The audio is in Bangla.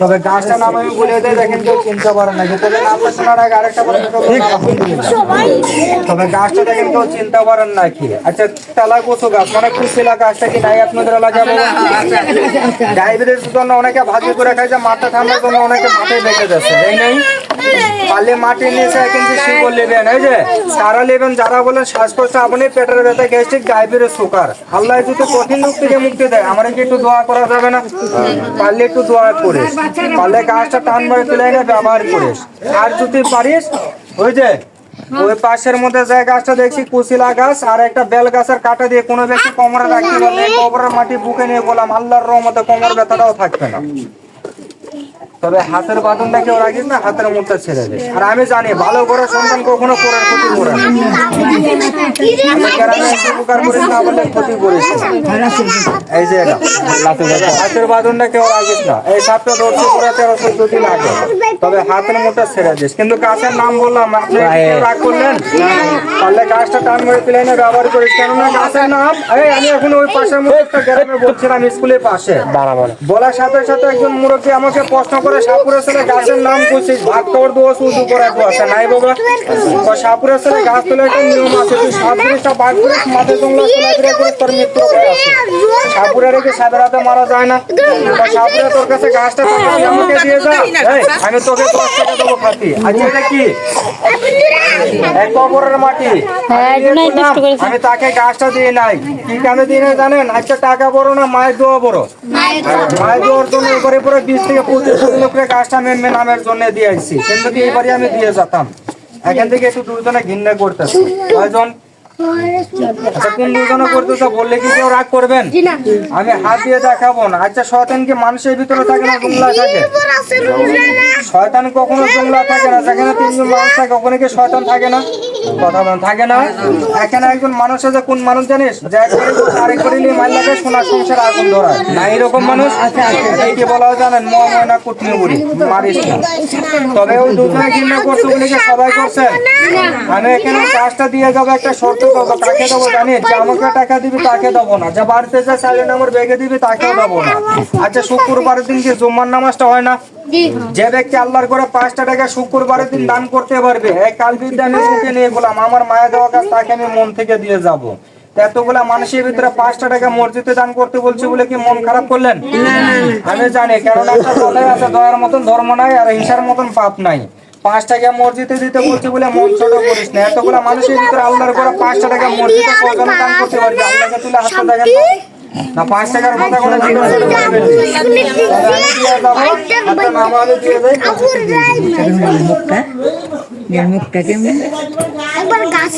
তবে গাছটা নাম আমি বলে দেয় দেখেন কেউ চিন্তা পারে না। তবে নামটা শোনার আগে আরেকটা কথা তবে গাছটা দেখেন কেউ চিন্তা করেন নাকি? আচ্ছা তেলা কচু গাছ মানে কুশিলা গাছটা কি নাই? আপনাদের এলাকায় ডায়াবেটিস জন্য অনেকে ভাজি করে খাইছে মাথা ঠান্ডার জন্য অনেকে মাথায় বেঁচে যাচ্ছে এই নেই? পারলে মাটি নিচে কিন্তু শিকড় নেবেন এই যে তারা নেবেন যারা বলেন শ্বাসকষ্ট আপনি পেটের ব্যথা, গ্যাস্ট্রিক, ডায়াবেটিস, সুগার। আল্লাহ যদি কঠিন রোগ থেকে মুক্তি দেয়, আমার কি একটু দোয়া করা যাবে না? পারলে একটু দোয়া করিস। পারলে গাছটা টান মারে তুলে এনে ব্যবহার করিস। আর যদি পারিস, ওই যে, ওই পাশের মধ্যে যে গাছটা দেখছি কুশিলা গাছ, আর একটা বেল গাছের কাটা দিয়ে কোনো ব্যক্তি কোমরে রাখতে পারলে কোমরের মাটি বুকে নিয়ে বললাম, আল্লাহর রহমতে কোমর ব্যথাটাও থাকবে না। তবে হাতের বাঁধনটা কেউ রাখিস না হাতের মুখটা ছেড়ে দে আর আমি জানি ভালো করে সন্তান কখনো পড়ার ক্ষতি করে না। আমি গ্রামে এসে উপকার করিস না বলে ক্ষতি করিস এই যে হাতের রাখিস না। এই সাপটা যদি লাগে তবে হাতের মুখটা ছেড়ে দিস কিন্তু গাছের নাম বললাম আপনি রাগ করলেন? তাহলে গাছটা টান করে তুলে এনে ব্যবহার করিস কেননা গাছের নাম এই আমি এখন ওই পাশের মধ্যে একটা গ্রামে বলছিলাম স্কুলের পাশে। বলার সাথে সাথে একজন মুরব্বী আমাকে প্রশ্ন করে সাপুরের ছেলে গাছের নাম করছিস ভাত খাওয়ার দোষ করার দোষ আছে। নাই বাবা তো সাপুরের ছেলে গাছ তোলা একটা নিয়ম আছে তুই সাত জিনিসটা বাদ করে মাঠে জঙ্গলা চলাফেরা করে তোর মৃত্যু হয়ে আছে সাপুরে রেখে সাদের হাতে মারা যায় না সাপুরে তোর কাছে গাছটা থাকে, আমাকে দিয়ে যা। আমি তোকে দশ টাকা দেবো খাতি। আচ্ছা এটা কি? এক কবরের মাটি। হ্যাঁ, আমি তাকে গাছটা দিয়ে নাই। কি কামে দিয়ে নাই জানেন? আচ্ছা টাকা বড় না মায়ের দোয়া বড়? মায়ের দোয়ার জন্য এবারে পুরো বিশ থেকে পঁচিশ হাজার করে গাছটা মেন নামের জন্য দিয়ে আসছি কিন্তু কি এবারে আমি দিয়ে যেতাম। এখান থেকে একটু দুজনে ঘিন্না করতেছে। কয়জন? আচ্ছা কোন বললে কি কেউ রাগ করবেন? আমি হাত দিয়ে দেখাবো না। আচ্ছা শয়তান কি মানুষের ভিতরে থাকে না জুমলা থাকে? শয়তান কখনো জুমলা থাকে না? যেখানে তিনজন মানুষ থাকে, ওখানে কি শয়তান থাকে না? কথা থাকে না? এখানে একজন মানুষ আছে, কোন মানুষ জানিস? সংসার আগুন না এরকম মানুষ? বলা জানেন মারিস তবে ওই দুজনে বলে সবাই করছে। আমি এখানে কাজটা দিয়ে যাব, একটা শর্ত দেবো তাকে দেবো জানি যে আমাকে টাকা দিবি, তাকে দেবো না। যে বাড়িতে যে স্যালেন আমার বেগে দিবি, তাকেও দেবো না। আচ্ছা শুক্রবারের দিন যে জুম্মার নামাজটা হয় না? যে ব্যক্তি আল্লাহর করে পাঁচটা টাকা শুক্রবারের দিন দান করতে পারবে এই কালবিদ্যা আমি বুকে নিয়ে গেলাম আমার মায়া দেওয়া কাজ তাকে আমি মন থেকে দিয়ে যাব। এতগুলা মানুষের ভিতরে পাঁচটা টাকা মসজিদে দান করতে বলছি বলে কি মন খারাপ করলেন? আমি জানি কারণ একটা কথাই আছে দয়ার মতন ধর্ম নাই আর হিংসার মতন পাপ নাই। পাঁচ টাকা মসজিদে দিতে বলছি বলে মন ছোট করিস না। এতগুলা মানুষের ভিতরে আল্লাহর করে পাঁচটা টাকা মসজিদে দান করতে পারবে? আল্লাহকে তুলে হাসতে দেখেন। না পাঁচ টাকার কথা করে মুখটা মুখটা কেমন? একবার গাছ